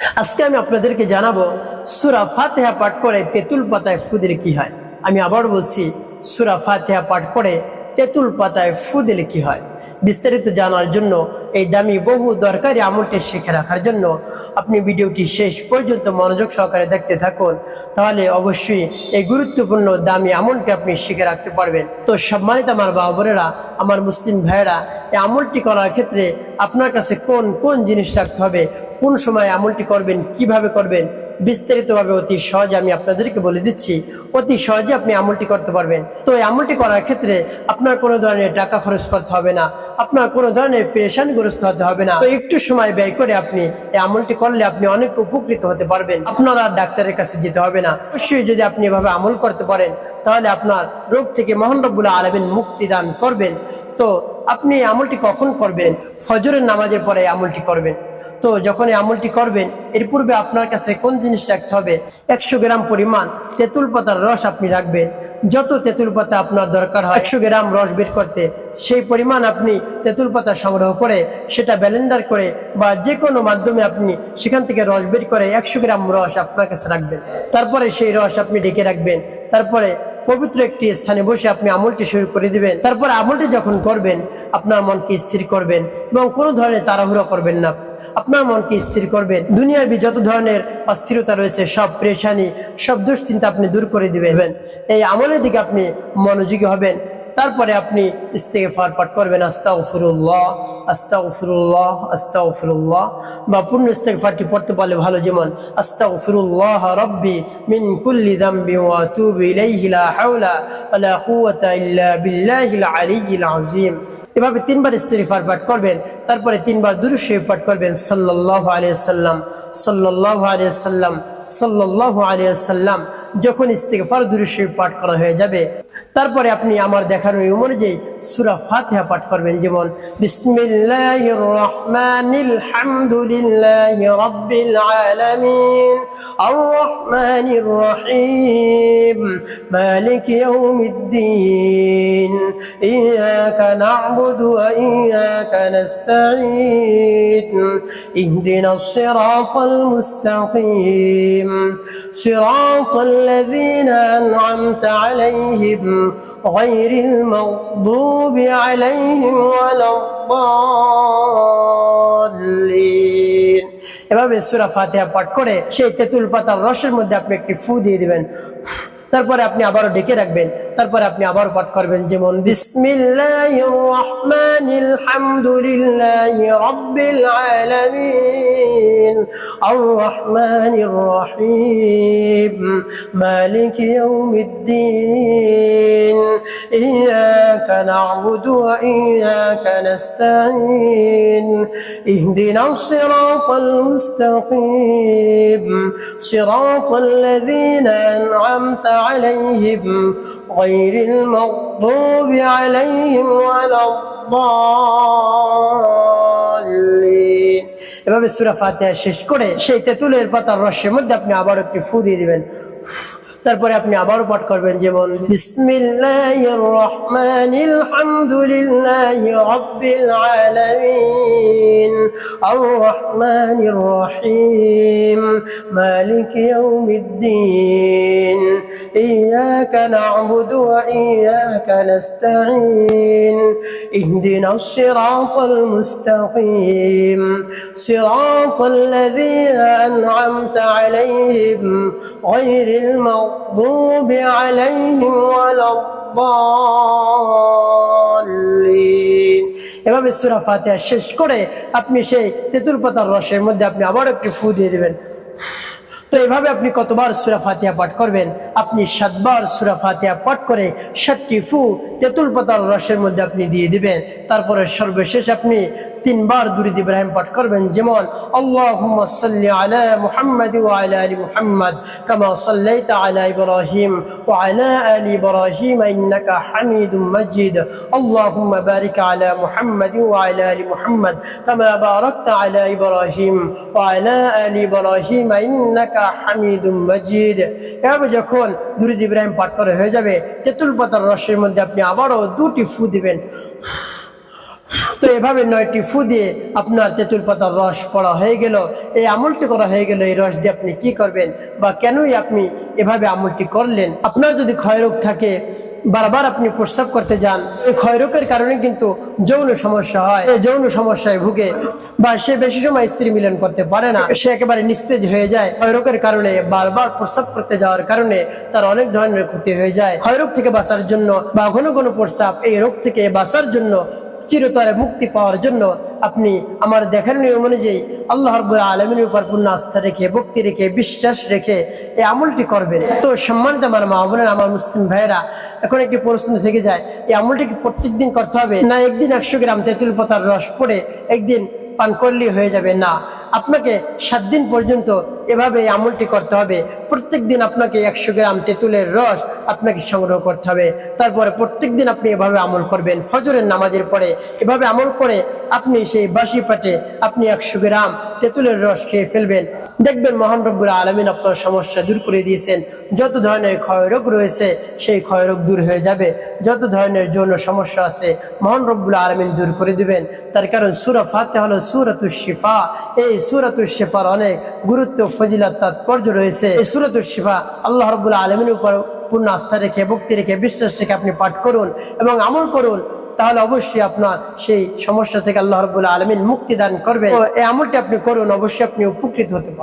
আজকে আমি আপনাদেরকে জানাব, সুরা ফাতেহা পাঠ করে তেঁতুল পাতায় ফুদেলে কি হয়? আমি আবার বলছি, সুরা ফাতেহা পাঠ করে তেঁতুল পাতায় ফুদেলে কি হয়? বিস্তারিত জানার জন্য এই দামি বহু দরকারি আমলটি শিখে রাখার জন্য আপনি ভিডিওটি শেষ পর্যন্ত মনোযোগ সহকারে দেখতে থাকুন, তাহলে অবশ্যই এই গুরুত্বপূর্ণ দামি আমলটি আপনি শিখে রাখতে পারবেন। তো সম্মানিত আমার বাবা বোনেরা আমার মুসলিম ভাইয়েরা, এই আমলটি করার ক্ষেত্রে আপনার কাছে কোন কোন জিনিস রাখতে হবে, কোন সময় আমলটি করবেন, কীভাবে করবেন, বিস্তারিতভাবে অতি সহজে আমি আপনাদেরকে বলে দিচ্ছি, অতি সহজে আপনি আমলটি করতে পারবেন। তো এই আমলটি করার ক্ষেত্রে আপনার কোনো ধরনের টাকা খরচ করতে হবে না আপনার কোনো ধরনের পেরেশানগ্রস্ত হতে হবে না। তো একটু সময় ব্যয় করে আপনি এই আমলটি করলে আপনি অনেক উপকৃত হতে পারবেন। আপনার আর ডাক্তারের কাছে যেতে হবে না। অবশ্যই যদি আপনি এভাবে আমল করতে পারেন, তাহলে আপনার রোগ থেকে মহান রব্বুল্লাহ আলমিন মুক্তি দান করবেন। তো আপনি এই আমলটি কখন করবেন? ফজরের নামাজের পরে আমলটি করবেন। তো যখন এই আমলটি করবেন, এর পূর্বে আপনার কাছে কোন জিনিস রাখতে হবে? একশো গ্রাম পরিমাণ তেঁতুল পাতার রস আপনি রাখবেন। যত তেঁতুল পাতা আপনার দরকার হয়, একশো গ্রাম রস বের করতে, সেই পরিমাণ আপনি তেঁতুল পাতা সংগ্রহ করে, সেটা ব্যালেন্ডার করে বা যে কোনো মাধ্যমে আপনি সেখান থেকে রস বের করে একশো গ্রাম রস আপনার কাছে রাখবেন। তারপরে সেই রস আপনি ডেকে রাখবেন। তারপরে পবিত্র একটি স্থানে বসে আপনি আমলটি শুরু করে দিবেন। তারপর আমলটি যখন করবেন, আপনার মনকে স্থির করবেন এবং কোনো ধরনের তাড়াহুড়া করবেন না। আপনার মনকে স্থির করবেন। দুনিয়ার যত ধরনের অস্থিরতা রয়েছে, সব প্রেশানি, সব দুশ্চিন্তা আপনি দূর করে দিবেন। এই আমলের দিকে আপনি মনোযোগী হবেন। তারপরে আপনি ইস্তেগফার পাঠ করবেন, আস্তাগফিরুল্লাহ আস্তাগফিরুল্লাহ আস্তাগফিরুল্লাহ। বা পূর্ণ ইস্তেগফারটি পড়তে পারলে ভালো, যেমন, আস্তাগফিরুল্লাহ রাব্বি মিন কুল্লি যামবি ওয়া আতুবু ইলাইহি, লা হাওলা ওয়ালা কুওয়াতা ইল্লা বিল্লাহিল আলিয়্যিল আযীম। এভাবে তিনবার ইস্তেগফার পাঠ করবেন, তারপরে তিনবার দুরূদ শরীফ পাঠ করবেন, সাল্লাল্লাহু আলাইহি সাল্লাম সাল্লাল্লাহু আলাইহি সাল্লাম সাল্লাল্লাহু আলাইহি সাল্লাম যখন ইস্তেগফার দুরূদ পাঠ করা হয়ে যাবে, তারপরে আপনি আমার দেখানো নিয়ম অনুযায়ী সূরা ফাতিহা পাঠ করবেন। যেমন আর রহমানির রহিম মালিক লাযীনা আন'আমতা আলাইহিম غير المغضوب عليهم ولا الضالين এভাবে সূরা ফাতিহা পাঠ করে সেই তেঁতুল পাতার রসের মধ্যে আপনি একটি ফু দিয়ে দিবেন তারপরে আপনি আবারও ডেকে রাখবেন তারপরে আপনি আবারও পাঠ করবেন যেমন বিসমিল্লাহির রহমানিল হামদুলিল্লাহি রাব্বিল আলামিন আর রহমানির রহিম মালিক ইয়াউমিদ্দিন ইয়াকা না'বুদু ওয়া ইয়াকা নাস্তাঈন ইহদিনাস সিরাতাল মুস্তাকিম সিরাতাল লাযীনা আন'আমতা عليهم غير المغضوب عليهم ولا الضالين এভাবে সুরা ফাতিহা শেষ করে সেই তেঁতুলের পাতার রসের মধ্যে আপনি আবার একটি ফু দিয়ে দিবেন তারপরে আপনি আবারও পাঠ করবেন যেমন, বিসমিল্লাহির রহমানিল হামদুলিল্লাহি রাব্বিল আলামিন আর রহমানির রহিম, মালিক ইয়াউমিদ্দিন ইয়াকা না'বুদু ওয়া ইয়াকা নাস্তাঈন, ইহদিনাস সিরাতাল মুস্তাকিম, সিরাতাল লাযীনা আন'আমতা আলাইহিম গায়রিল মাগদুবি المغضوب عليهم ولا الضالين এভাবে সুরা ফাতিহা শেষ করে আপনি সেই তেঁতুল পাতার রসের মধ্যে আপনি আবার একটি ফু দিয়ে দেবেন তো এভাবে আপনি কতবার সুরা ফাতিহা পাঠ করবেন আপনি সাতবার সুরা ফাতিহা পাঠ করে ষাটটি ফু তেঁতুল পাতার রসের মধ্যে আপনি দিয়ে দিবেন তারপরে সর্বশেষ আপনি তিনবার দুরুদ ইব্রাহিম পাঠ করবেন। যেমন, আল্লাহুম্মা সাল্লি আলা মুহাম্মাদ ওয়া আলা আলি মুহাম্মাদ কামা সাল্লাইতা আলা ইব্রাহিম ওয়া আলা আলি ইব্রাহিম ইন্নাকা হামিদুম মাজিদ। আল্লাহুম্মা বারিক আলা মুহাম্মাদ ওয়া আলা আলি মুহাম্মাদ কামা বারাকতা আলা ইব্রাহিম ওয়া আলা আলি ইব্রাহিম ইন্নাকা হামিদুম মাজিদ। এভাবে যখন দুরুদ ইব্রাহিম পাঠ করা হয়ে যাবে, তেঁতুল পাতার রসের মধ্যে আপনি আবারও দুটি ফু দিবেন। তো এভাবে নয়টি ফু দিয়ে আপনার তেঁতুল পাতার রস পড়া হয়ে গেল। এই আমলটি করা হয়ে গেল, এই রস দিয়ে আপনি কি করবেন বা কেনই আপনি এভাবে আমলটি করলেন? আপনার যদি ক্ষয়রোগ থাকে, বারবার আপনি প্রস্রাব করতে যান, এই ক্ষয়রোগের কারণে কিন্তু যৌন সমস্যা হয়। এই যৌন সমস্যায় ভুগে বা সে বেশি সময় স্ত্রী মিলন করতে পারে না। সে একেবারে নিস্তেজ হয়ে যায়। ক্ষয়রোগের কারণে বারবার প্রস্রাব করতে যাওয়ার কারণে তার অনেক ধরনের ক্ষতি হয়ে যায়। ক্ষয়রোগ থেকে বাঁচার জন্য বা ঘন ঘন প্রস্রাব, এই রোগ থেকে বাঁচার জন্য চিরতরে মুক্তি পাওয়ার জন্য আপনি আমার দেখার নিয়ম অনুযায়ী আল্লাহ রব্বুল আলমিনের উপর পূর্ণ আস্থা রেখে, ভক্তি রেখে, বিশ্বাস রেখে এই আমলটি করবেন। তো সম্মানিত আমার মা বোনের, আমার মুসলিম ভাইয়েরা, এখন একটি প্রশ্ন থেকে যায়, এই আমলটি কি প্রত্যেক দিন করতে হবে? না একদিন একশো গ্রাম তেঁতুল পাতার রস পড়ে একদিন পান করলেই হয়ে যাবে? না। আপনাকে সাত দিন পর্যন্ত এভাবে আমলটি করতে হবে। প্রত্যেক দিন আপনাকে একশো গ্রাম তেঁতুলের রস আপনাকে সংগ্রহ করতে হবে। তারপরে প্রত্যেক দিন আপনি এভাবে আমল করবেন। ফজরের নামাজের পরে এভাবে আমল করে আপনি সেই বাসি পাটে আপনি একশো গ্রাম তেঁতুলের রস খেয়ে ফেলবেন। দেখবেন মহান রব্বুল আলমিন আপনার সমস্যা দূর করে দিয়েছেন। যত ধরনের ক্ষয়রোগ রয়েছে, সেই ক্ষয়রোগ দূর হয়ে যাবে। যত ধরনের যৌন সমস্যা আছে, মহান রব্বুল আলমিন দূর করে দিবেন। তার কারণ সুরা ফাতে হলো সুরাতুল শিফা। এই সুরাতুল শিফার অনেক গুরুত্ব ফজিলা তাৎপর্য রয়েছে। এই সুরাতুল শিফা আল্লাহ রব্বুল আলমিনের উপর পূর্ণ আস্থা রেখে, ভক্তি রেখে, বিশ্বাস রেখে আপনি পাঠ করুন এবং আমল করুন, তাহলে অবশ্যই আপনার সেই সমস্যা থেকে আল্লাহ রবুল্লা আলমিন মুক্তি দান করবে এই আমলটি আপনি করুন, অবশ্যই আপনি উপকৃত হতে পারেন